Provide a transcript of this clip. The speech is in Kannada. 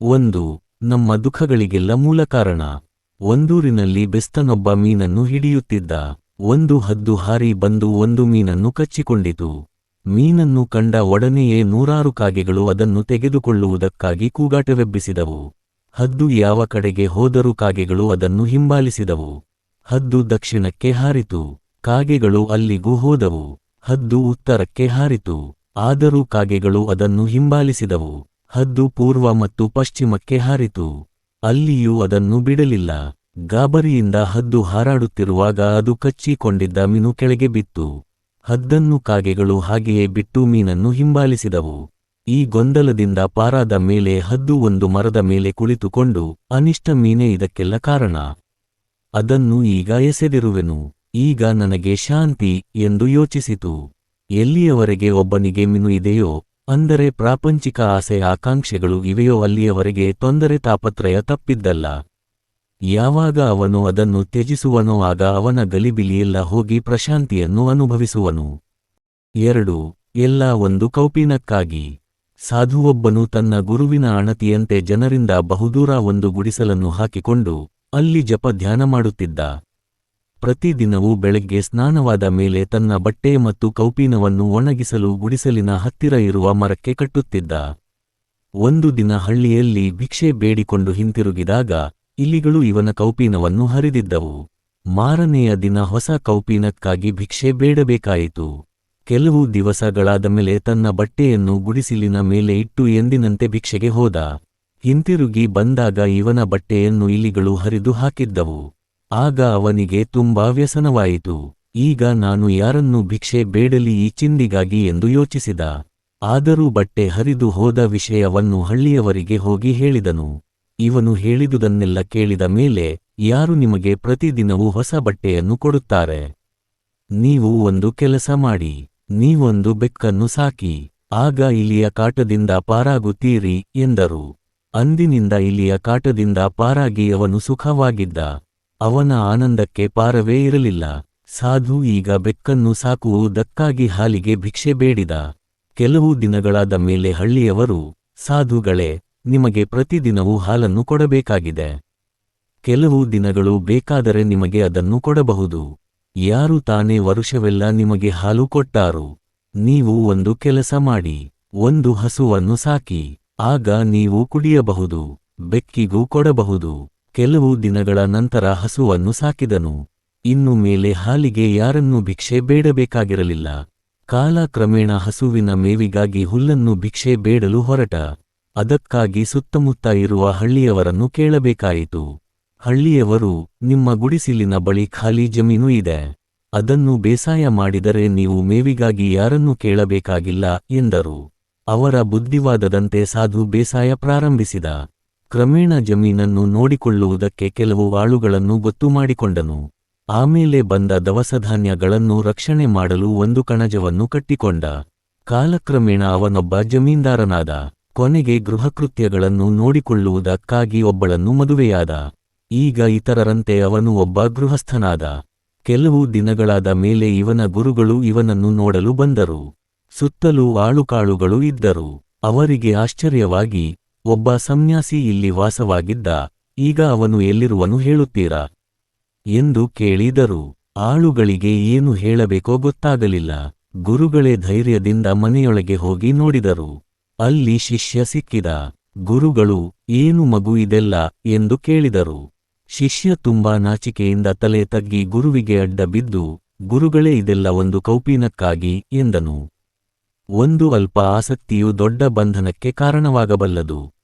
ಒಂದು, ನಮ್ಮ ದುಃಖಗಳಿಗೆಲ್ಲ ಮೂಲ ಕಾರಣ. ಒಂದೂರಿನಲ್ಲಿ ಬೆಸ್ತನೊಬ್ಬ ಮೀನನ್ನು ಹಿಡಿಯುತ್ತಿದ್ದ. ಒಂದು ಹದ್ದು ಹಾರಿ ಬಂದು ಒಂದು ಮೀನನ್ನು ಕಚ್ಚಿಕೊಂಡಿತು. ಮೀನನ್ನು ಕಂಡ ಒಡನೆಯೇ ನೂರಾರು ಕಾಗೆಗಳು ಅದನ್ನು ತೆಗೆದುಕೊಳ್ಳುವುದಕ್ಕಾಗಿ ಕೂಗಾಟವೆಬ್ಬಿಸಿದವು. ಹದ್ದು ಯಾವ ಕಡೆಗೆ ಹೋದರೂ ಕಾಗೆಗಳು ಅದನ್ನು ಹಿಂಬಾಲಿಸಿದವು. ಹದ್ದು ದಕ್ಷಿಣಕ್ಕೆ ಹಾರಿತು. ಕಾಗೆಗಳು ಅಲ್ಲಿಗೂ ಹೋದವು. ಹದ್ದು ಉತ್ತರಕ್ಕೆ ಹಾರಿತು. ಆದರೂ ಕಾಗೆಗಳು ಅದನ್ನು ಹಿಂಬಾಲಿಸಿದವು. ಹದ್ದು ಪೂರ್ವ ಮತ್ತು ಪಶ್ಚಿಮಕ್ಕೆ ಹಾರಿತು. ಅಲ್ಲಿಯೂ ಅದನ್ನು ಬಿಡಲಿಲ್ಲ. ಗಾಬರಿಯಿಂದ ಹದ್ದು ಹಾರಾಡುತ್ತಿರುವಾಗ ಅದು ಕಚ್ಚಿಕೊಂಡಿದ್ದ ಮೀನು ಕೆಳಗೆ ಬಿತ್ತು. ಹದ್ದನ್ನು ಕಾಗೆಗಳು ಹಾಗೆಯೇ ಬಿಟ್ಟು ಮೀನನ್ನು ಹಿಂಬಾಲಿಸಿದವು. ಈ ಗೊಂದಲದಿಂದ ಪಾರಾದ ಮೇಲೆ ಹದ್ದು ಒಂದು ಮರದ ಮೇಲೆ ಕುಳಿತುಕೊಂಡು ಅನಿಷ್ಟ ಮೀನೇ ಇದಕ್ಕೆಲ್ಲ ಕಾರಣ. ಅದನ್ನು ಈಗ ಎಸೆದಿರುವೆನು. ಈಗ ನನಗೆ ಶಾಂತಿ ಎಂದು ಯೋಚಿಸಿತು. ಎಲ್ಲಿಯವರೆಗೆ ಒಬ್ಬನಿಗೆ ಮೀನು ಇದೆಯೋ ಅಂದರೆ ಪ್ರಾಪಂಚಿಕ ಆಸೆ ಆಕಾಂಕ್ಷೆಗಳು ಇವೆಯೋ ಅಲ್ಲಿಯವರೆಗೆ ತೊಂದರೆ ತಾಪತ್ರಯ ತಪ್ಪಿದ್ದಲ್ಲ. ಯಾವಾಗ ಅವನು ಅದನ್ನು ತ್ಯಜಿಸುವನೋ ಆಗ ಅವನ ಗಲಿಬಿಲಿಯೆಲ್ಲ ಹೋಗಿ ಪ್ರಶಾಂತಿಯನ್ನು ಅನುಭವಿಸುವನು. ಎರಡು, ಎಲ್ಲ ಒಂದು ಕೌಪೀನಕ್ಕಾಗಿ. ಸಾಧುವೊಬ್ಬನು ತನ್ನ ಗುರುವಿನ ಅಣತಿಯಂತೆ ಜನರಿಂದ ಬಹುದೂರ ಒಂದು ಗುಡಿಸಲನ್ನು ಹಾಕಿಕೊಂಡು ಅಲ್ಲಿ ಜಪ ಧ್ಯಾನ ಮಾಡುತ್ತಿದ್ದ. ಪ್ರತಿದಿನವೂ ಬೆಳಗ್ಗೆ ಸ್ನಾನವಾದ ಮೇಲೆ ತನ್ನ ಬಟ್ಟೆ ಮತ್ತು ಕೌಪೀನವನ್ನು ಒಣಗಿಸಲು ಗುಡಿಸಲಿನ ಹತ್ತಿರ ಇರುವ ಮರಕ್ಕೆ ಕಟ್ಟುತ್ತಿದ್ದ. ಒಂದು ದಿನ ಹಳ್ಳಿಯಲ್ಲಿ ಭಿಕ್ಷೆ ಬೇಡಿಕೊಂಡು ಹಿಂತಿರುಗಿದಾಗ, ಇಲಿಗಳು ಇವನ ಕೌಪೀನವನ್ನು ಹರಿದಿದ್ದವು. ಮಾರನೆಯ ದಿನ ಹೊಸ ಕೌಪೀನಕ್ಕಾಗಿ ಭಿಕ್ಷೆ ಬೇಡಬೇಕಾಯಿತು. ಕೆಲವು ದಿವಸಗಳಾದ ಮೇಲೆ ತನ್ನ ಬಟ್ಟೆಯನ್ನು ಗುಡಿಸಿಲಿನ ಮೇಲೆ ಇಟ್ಟು ಎಂದಿನಂತೆ ಭಿಕ್ಷೆಗೆ ಹೋದ. ಹಿಂತಿರುಗಿ ಬಂದಾಗ ಇವನ ಬಟ್ಟೆಯನ್ನು ಇಲಿಗಳು ಹರಿದು ಹಾಕಿದ್ದವು. ಆಗ ಅವನಿಗೆ ತುಂಬಾ ವ್ಯಸನವಾಯಿತು. ಈಗ ನಾನು ಯಾರನ್ನು ಭಿಕ್ಷೆ ಬೇಡಲಿ ಈ ಚಿಂದಿಗಾಗಿ ಎಂದು ಯೋಚಿಸಿದ. ಆದರೂ ಬಟ್ಟೆ ಹರಿದು ಹೋದ ವಿಷಯವನ್ನು ಹಳ್ಳಿಯವರಿಗೆ ಹೋಗಿ ಹೇಳಿದನು. ಇವನು ಹೇಳಿದುದನ್ನೆಲ್ಲ ಕೇಳಿದ ಮೇಲೆ, ಯಾರು ನಿಮಗೆ ಪ್ರತಿದಿನವೂ ಹೊಸ ಬಟ್ಟೆಯನ್ನು ಕೊಡುತ್ತಾರೆ? ನೀವು ಒಂದು ಕೆಲಸ ಮಾಡಿ, ನೀವೊಂದು ಬೆಕ್ಕನ್ನು ಸಾಕಿ, ಆಗ ಇಲಿಯ ಕಾಟದಿಂದ ಪಾರಾಗುತ್ತೀರಿ ಎಂದರು. ಅಂದಿನಿಂದ ಇಲಿಯ ಕಾಟದಿಂದ ಪಾರಾಗಿ ಅವನು ಸುಖವಾಗಿದ್ದ. ಅವನ ಆನಂದಕ್ಕೆ ಪಾರವೇ ಇರಲಿಲ್ಲ. ಸಾಧು ಈಗ ಬೆಕ್ಕನ್ನು ಸಾಕುವುದಕ್ಕಾಗಿ ಹಾಲಿಗೆ ಭಿಕ್ಷೆ ಬೇಡಿದ. ಕೆಲವು ದಿನಗಳಾದ ಮೇಲೆ ಹಳ್ಳಿಯವರು, ಸಾಧುಗಳೇ, ನಿಮಗೆ ಪ್ರತಿದಿನವೂ ಹಾಲನ್ನು ಕೊಡಬೇಕಾಗಿದೆ. ಕೆಲವು ದಿನಗಳು ಬೇಕಾದರೆ ನಿಮಗೆ ಅದನ್ನು ಕೊಡಬಹುದು. ಯಾರು ತಾನೇ ವರುಷವೆಲ್ಲ ನಿಮಗೆ ಹಾಲು ಕೊಟ್ಟಾರು. ನೀವು ಒಂದು ಕೆಲಸ ಮಾಡಿ, ಒಂದು ಹಸುವನ್ನು ಸಾಕಿ, ಆಗ ನೀವು ಕುಡಿಯಬಹುದು, ಬೆಕ್ಕಿಗೂ ಕೊಡಬಹುದು. ಕೆಲವು ದಿನಗಳ ನಂತರ ಹಸುವನ್ನು ಸಾಕಿದನು. ಇನ್ನು ಮೇಲೆ ಹಾಲಿಗೆ ಯಾರನ್ನೂ ಭಿಕ್ಷೆ ಬೇಡಬೇಕಾಗಿರಲಿಲ್ಲ. ಕಾಲ ಕ್ರಮೇಣ ಹಸುವಿನ ಮೇವಿಗಾಗಿ ಹುಲ್ಲನ್ನು ಭಿಕ್ಷೆ ಬೇಡಲು ಹೊರಟ. ಅದಕ್ಕಾಗಿ ಸುತ್ತಮುತ್ತ ಇರುವ ಹಳ್ಳಿಯವರನ್ನು ಕೇಳಬೇಕಾಯಿತು. ಹಳ್ಳಿಯವರು, ನಿಮ್ಮ ಗುಡಿಸಿಲಿನ ಬಳಿ ಖಾಲಿ ಜಮೀನು ಇದೆ. ಅದನ್ನು ಬೇಸಾಯ ಮಾಡಿದರೆ ನೀವು ಮೇವಿಗಾಗಿ ಯಾರನ್ನೂ ಕೇಳಬೇಕಾಗಿಲ್ಲ ಎಂದರು. ಅವರ ಬುದ್ಧಿವಾದದಂತೆ ಸಾಧು ಬೇಸಾಯ ಪ್ರಾರಂಭಿಸಿದ. ಕ್ರಮೇಣ ಜಮೀನನ್ನು ನೋಡಿಕೊಳ್ಳುವುದಕ್ಕೆ ಕೆಲವು ಆಳುಗಳನ್ನು ಗೊತ್ತು ಮಾಡಿಕೊಂಡನು. ಆಮೇಲೆ ಬಂದ ದವಸಧಾನ್ಯಗಳನ್ನು ರಕ್ಷಣೆ ಮಾಡಲು ಒಂದು ಕಣಜವನ್ನು ಕಟ್ಟಿಕೊಂಡ. ಕಾಲಕ್ರಮೇಣ ಅವನೊಬ್ಬ ಜಮೀನ್ದಾರನಾದ. ಕೊನೆಗೆ ಗೃಹಕೃತ್ಯಗಳನ್ನು ನೋಡಿಕೊಳ್ಳುವುದಕ್ಕಾಗಿ ಒಬ್ಬಳನ್ನು ಮದುವೆಯಾದ. ಈಗ ಇತರರಂತೆ ಅವನು ಒಬ್ಬ ಗೃಹಸ್ಥನಾದ. ಕೆಲವು ದಿನಗಳಾದ ಮೇಲೆ ಇವನ ಗುರುಗಳು ಇವನನ್ನು ನೋಡಲು ಬಂದರು. ಸುತ್ತಲೂ ಆಳುಕಾಳುಗಳು ಇದ್ದರು. ಅವರಿಗೆ ಆಶ್ಚರ್ಯವಾಗಿ ಒಬ್ಬ ಸನ್ಯಾಸಿ ಇಲ್ಲಿ ವಾಸವಾಗಿದ್ದ, ಈಗ ಅವನು ಎಲ್ಲಿರುವನು ಹೇಳುತ್ತೀರಾ? ಎಂದು ಕೇಳಿದರು. ಆಳುಗಳಿಗೆ ಏನು ಹೇಳಬೇಕೋ ಗೊತ್ತಾಗಲಿಲ್ಲ. ಗುರುಗಳೇ ಧೈರ್ಯದಿಂದ ಮನೆಯೊಳಗೆ ಹೋಗಿ ನೋಡಿದರು. ಅಲ್ಲಿ ಶಿಷ್ಯ ಸಿಕ್ಕಿದ. ಗುರುಗಳು, ಏನು ಮಗು ಇದೆಲ್ಲ? ಎಂದು ಕೇಳಿದರು. ಶಿಷ್ಯ ತುಂಬಾ ನಾಚಿಕೆಯಿಂದ ತಲೆ ತಗ್ಗಿ ಗುರುವಿಗೆ ಅಡ್ಡ ಬಿದ್ದು, ಗುರುಗಳೇ ಇದೆಲ್ಲ ಒಂದು ಕೌಪೀನಕ್ಕಾಗಿ ಎಂದನು. ಒಂದು ಅಲ್ಪ ಆಸಕ್ತಿಯು ದೊಡ್ಡ ಬಂಧನಕ್ಕೆ ಕಾರಣವಾಗಬಲ್ಲದು.